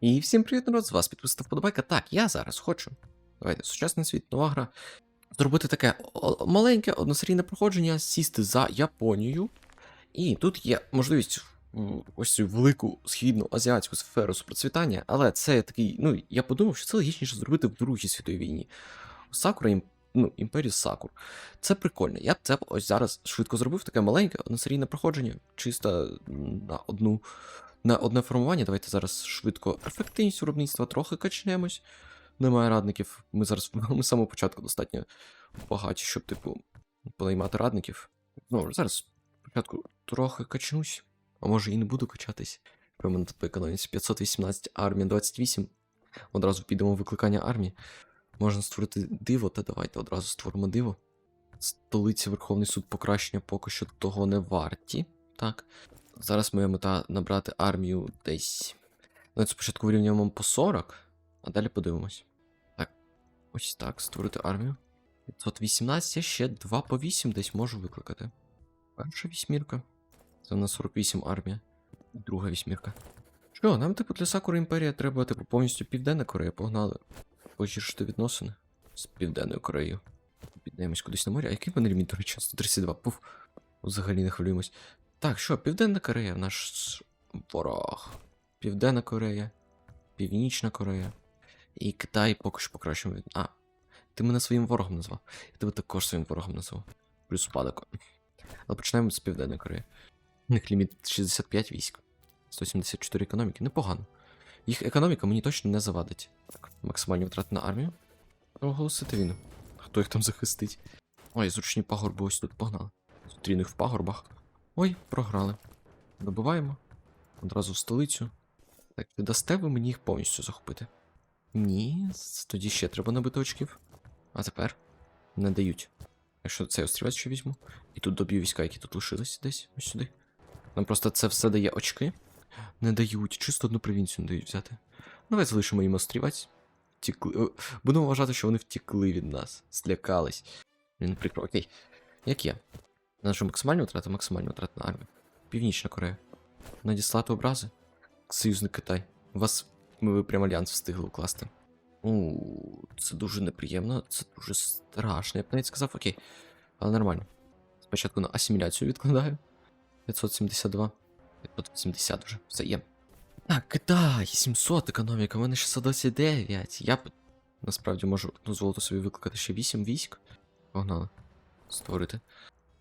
І всім привіт, народ, з вас підписав вподобайка. Так, я зараз хочу. Давайте, сучасний світ, нова гра. Зробити таке маленьке односерійне проходження, сісти за Японію. І тут є можливість ось цю велику східну азіатську сферу процвітання, але це такий, ну, я подумав, що це логічніше зробити в Другій світовій війні. Сакура ну, імперію Сакур. Це прикольно. Я б це ось зараз швидко зробив, таке маленьке односерійне проходження, чисто на одну на одне формування. Давайте зараз швидко ефективність виробництва трохи качнемось. Немає радників. Ми зараз ми з самого початку достатньо багаті, щоб, типу, понаймати радників. Ну, зараз спочатку трохи качнусь, а може і не буду качатись. Тут по економіці 518, армія 28. Одразу підемо в викликання армії. Можна створити диво, та давайте одразу створимо диво. Столиці Верховний суд покращення поки що того не варті. Так. Зараз моя мета набрати армію десь. Ну, спочатку вирівнюємо по 40, а далі подивимось. Так, ось так, створити армію. 518, я ще 2 по 8 десь можу викликати. Перша вісьмірка. Це на 48 армія. Друга вісьмірка. Що, нам, типу, для Сакури Імперія треба, типу, повністю Південна Корея, погнали. Погіршити відносини з Південною Кореєю. Піддаємось кудись на море. А який мене ліміт, до речі, 132. Пуф. Взагалі не хвилюємось. Так, що, Південна Корея, наш ворог. Південна Корея, Північна Корея. І Китай поки що покращимо від. А, ти мене своїм ворогом назвав. Я тебе також своїм ворогом назвав. Плюс спадок. Але починаємо з Південної Кореї. У них ліміт 65 військ. 174 економіки. Непогано. Їх економіка мені точно не завадить. Так, максимальні витрати на армію. Оголосити війну. Хто їх там захистить? Ой, зручні пагорби ось тут погнали. Зустріну їх в пагорбах. Ой, програли. Добиваємо. Одразу в столицю. Так, чи дасте ви мені їх повністю захопити? Ні, тоді ще треба набити очків. А тепер не дають. Якщо цей острівець ще візьму. І тут доб'ю війська, які тут лишились десь, ось сюди. Нам просто це все дає очки. Не дають, чисто одну провінцію не дають взяти. Давай залишимо їм острівець. Втікли. Будемо вважати, що вони втікли від нас. Злякались. Він прикро. Окей. Як є? Наша максимальна втрата, максимальна втрата на армію. Північна Корея. Надіслати образи. Союзник Китай. Вас ми прям альянс встигли укласти. У, це дуже неприємно, це дуже страшно. Я б навіть сказав, окей. Але нормально. Спочатку на асиміляцію відкладаю. 572. 570 вже. Все є. Так, Китай, 700 економіка, у мене 629. Я б насправді можу дозволити собі викликати ще 8 військ. Погнали. Створити.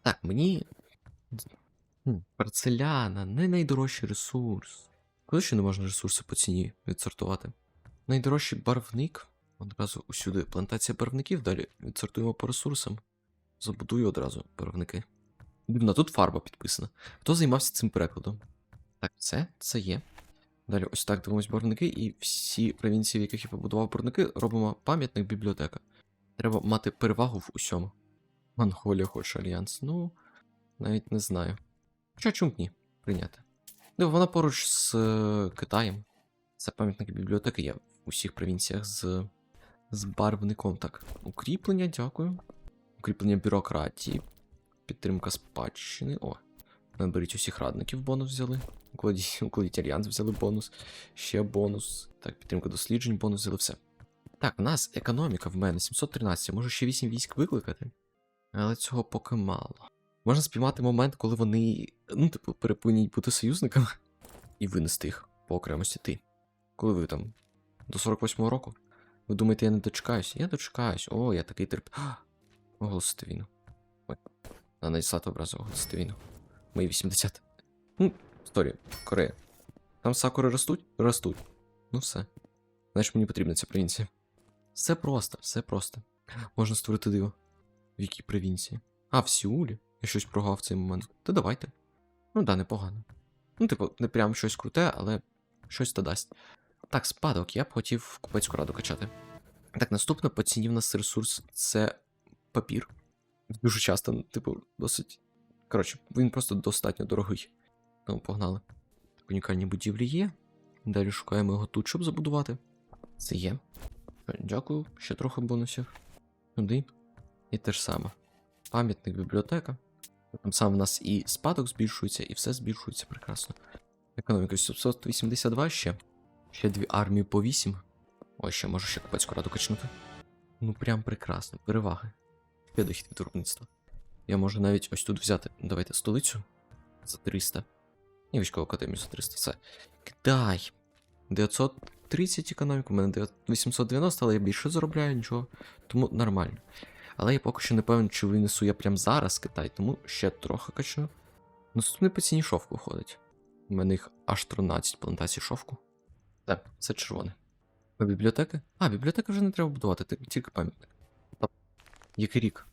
Так, мені. Парцеляна, не найдорожчий ресурс. Коли ще не можна ресурси по ціні відсортувати? Найдорожчий барвник. Одразу усюди плантація барвників, далі відсортуємо по ресурсам. Забудую одразу барвники. Дивно, тут фарба підписана. Хто займався цим перекладом? Так, це, це є. Далі ось так дивимось барвники, і всі провінції, в яких я побудував барвники, робимо пам'ятник бібліотека. Треба мати перевагу в усьому. Монголія хоче альянс. Ну, навіть не знаю. Хоча чому б ні, прийняти. Ну, вона поруч з е, Китаєм. Це пам'ятник бібліотеки є в усіх провінціях з, з барвником. Так, укріплення, дякую. Укріплення бюрократії. Підтримка спадщини. О, наберіть усіх радників бонус взяли. Укладіть, укладіть альянс взяли бонус. Ще бонус. Так, підтримка досліджень, бонус взяли все. Так, у нас економіка в мене 713. Можу ще 8 військ викликати. Але цього поки мало. Можна спіймати момент, коли вони, ну, типу, перепинять бути союзниками і винести їх по окремості ти. Коли ви там до 48-го року? Ви думаєте, я не дочекаюсь? Я дочекаюсь. О, я такий терп. Оголосити війну. Ой. На надіслати образу оголосити війну. Мої 80. Ну, історія. Корея. Там сакури ростуть? Ростуть. Ну все. Значить, мені потрібна ця провінція. Все просто, все просто. Можна створити диво. В якій провінції? А, в Сеулі? Я щось прогав цей момент. Та давайте. Ну да, непогано. Ну, типу, не прям щось круте, але щось то дасть. Так, спадок, я б хотів купецьку раду качати. Так, наступне по ціні в нас ресурс це папір. Дуже часто, типу, досить. Коротше, він просто достатньо дорогий. Тому погнали. Так, унікальні будівлі є. Далі шукаємо його тут, щоб забудувати. Це є. Дякую, ще трохи бонусів. Туди. І те ж саме. Пам'ятник бібліотека. Там сам в нас і спадок збільшується, і все збільшується прекрасно. Економіка 782 ще. Ще дві армії по 8. Ой, ще можу ще купецьку раду качнути. Ну прям прекрасно. Переваги. Є дохід від виробництва. Я можу навіть ось тут взяти. Давайте столицю за 300. І військову академію за 300. Все. Китай. 930 економіку, у мене 890, але я більше заробляю, нічого. Тому нормально. Але я поки що не певен, чи винесу я прям зараз Китай, тому ще трохи качну. Наступний по ціні шовку виходить. У мене їх аж 13 плантацій шовку. Так, це червоне. А бібліотеки? А, бібліотеки вже не треба будувати, тільки пам'ятник. Який рік?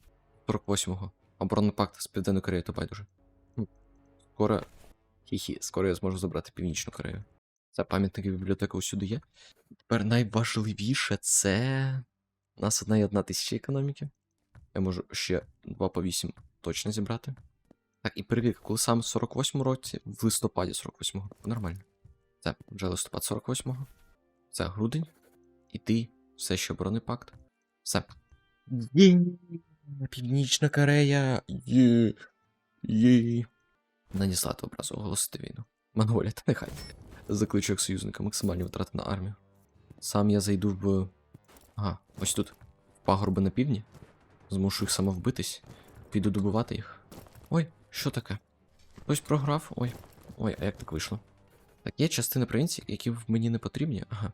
48-го. Оборонний пакт з Південною Кореєю, то байдуже. Скоро. Хі-хі, скоро я зможу забрати Північну Корею. Це пам'ятники бібліотеки усюди є. Тепер найважливіше це. У нас одна і одна тисяча економіки. Я можу ще 2 по 8 точно зібрати. Так, і перевірка, коли саме в 48-му році, в листопаді 48-го. Нормально. Це вже листопад 48-го. Це грудень. І ти все ще пакт. Все. Є. Північна Корея. Є. Є. Надіслати образу оголосити війну. Монголія, та нехай. Закличу як союзника максимальні витрати на армію. Сам я зайду в. Ага, ось тут. В пагорби на півдні. Змушу їх самовбитись. Піду добивати їх. Ой, що таке? Хтось програв. Ой. Ой, а як так вийшло? Так, є частина провінцій, які мені не потрібні. Ага.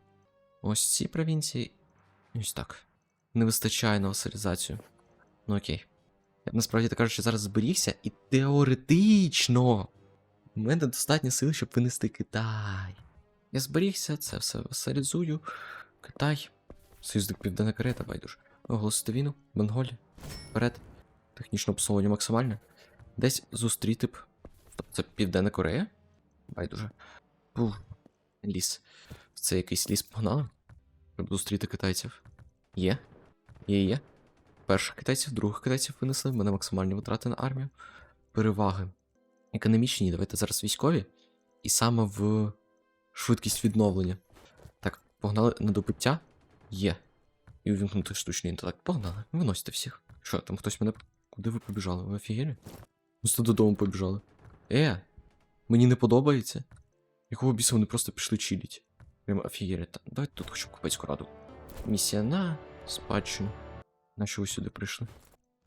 Ось ці провінції. Ось так. Не вистачає на васалізацію. Ну окей. Я б насправді так кажучи, зараз зберігся, і теоретично у мене достатньо сил, щоб винести Китай. Я зберігся, це все васалізую. Китай. Союзник Південна Корея та байдуже. Оголосити війну, Монголія. Вперед. Технічне обслуговування максимальне. Десь зустріти б. Тобто це Південна Корея? Байдуже. Пух. Ліс. Це якийсь ліс погнали? Щоб зустріти китайців. Є? Є, є. Перших китайців, других китайців винесли. В мене максимальні витрати на армію. Переваги. Економічні, давайте зараз військові. І саме в швидкість відновлення. Так, погнали на добиття? Є. І увімкнути штучний інтелект. Погнали. Виносите всіх. Що, там хтось мене. Куди ви побіжали? Ви офігели? Просто додому побіжали. Е, мені не подобається. Якого біса вони просто пішли чиліть. Прям офігели. Та, давайте тут хочу купецьку раду. Місія на спадщину. На що ви сюди прийшли?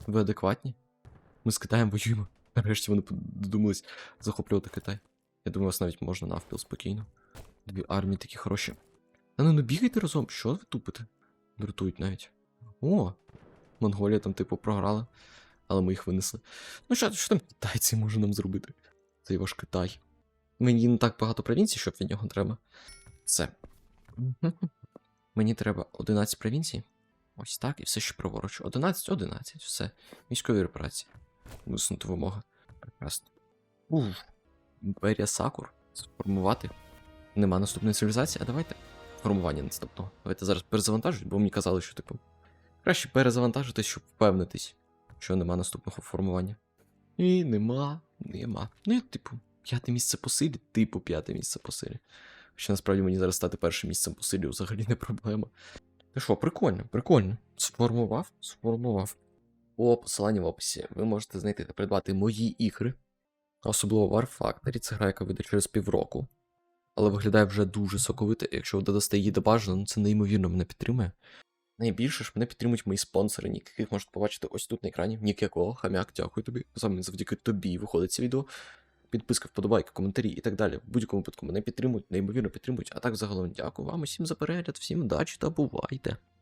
Ви адекватні? Ми з Китаєм воюємо. Нарешті вони додумались захоплювати Китай. Я думаю, вас навіть можна навпіл спокійно. Дві армії такі хороші. Та ну не бігайте разом, що ви тупите? Дратують навіть. О! Монголія там, типу, програла, але ми їх винесли. Ну що, що там китайці може нам зробити? Цей ваш Китай. Мені не так багато провінцій, щоб від нього треба. Це. Мені треба 11 провінцій. Ось так, і все ще праворуч. 11, 11, все. Військові репарації. Висунути вимога. Прекрасно. Уф. Імперія Сакур. Сформувати. Нема наступної цивілізації, а давайте. Формування наступного. Давайте зараз перезавантажують, бо мені казали, що, типу, краще перезавантажитись, щоб впевнитись, що нема наступного формування. І нема, нема. Ну, як, типу, п'яте місце по силі, типу, п'яте місце по силі. Що насправді мені зараз стати першим місцем по силі взагалі не проблема. Ти що, прикольно, прикольно. Сформував, сформував. По посиланні в описі ви можете знайти та придбати мої ігри. Особливо War Factory, це гра, яка вийде через півроку. Але виглядає вже дуже соковито, якщо ви додасте її до бажано, ну це неймовірно мене підтримує. Найбільше ж мене підтримують мої спонсори, нік, яких можете побачити ось тут на екрані. Нік якого, хам'як, дякую тобі. Саме завдяки тобі виходить це відео. Підписка, вподобайки, коментарі і так далі. В будь-якому випадку мене підтримують, неймовірно підтримують. А так загалом дякую вам усім за перегляд, всім удачі та бувайте!